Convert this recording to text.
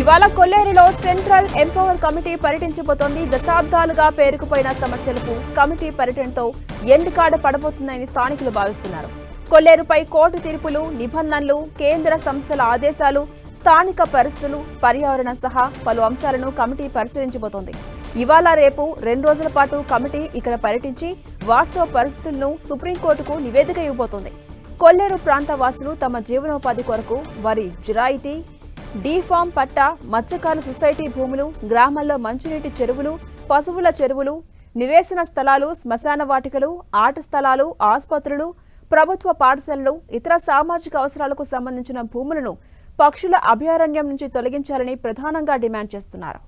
ఇవాళ కొల్లేరులో central empower committee పర్యటించబోతోంది. దశాబ్దాలుగా పేరుకుపోయిన సమస్యలకు కమిటీ పర్యటనతో ఎండుకాడ పడబోతుందని స్థానికులు భావిస్తున్నారు. కొల్లేరుపై కోర్టు తీర్పులు నిబంధనలు కేంద్ర సంస్థల ఆదేశాలు స్థానిక పరిస్థితులు పర్యావరణం సహా పలు అంశాలను కమిటీ పరిశీలించబోతోంది. ఇవాళ రేపు రెండు రోజుల పాటు కమిటీ ఇక్కడ పర్యటించి వాస్తవ పరిస్థితులను సుప్రీంకోర్టుకు నివేదిక ఇవ్వబోతోంది. కొల్లేరు ప్రాంత వాసులు తమ జీవనోపాధి కొరకు వారి జిరాయితీ డీఫామ్ పట్టా మత్స్యకార సొసైటీ భూములు గ్రామాల్లో మంచినీటి చెరువులు పశువుల చెరువులు నివేశన స్థలాలు శ్మశాన వాటికలు ఆట స్థలాలు ఆసుపత్రులు ప్రభుత్వ పాఠశాలలు ఇతర సామాజిక అవసరాలకు సంబంధించిన భూములను పక్షుల అభయారణ్యం నుంచి తొలగించాలని ప్రధానంగా డిమాండ్ చేస్తున్నారు.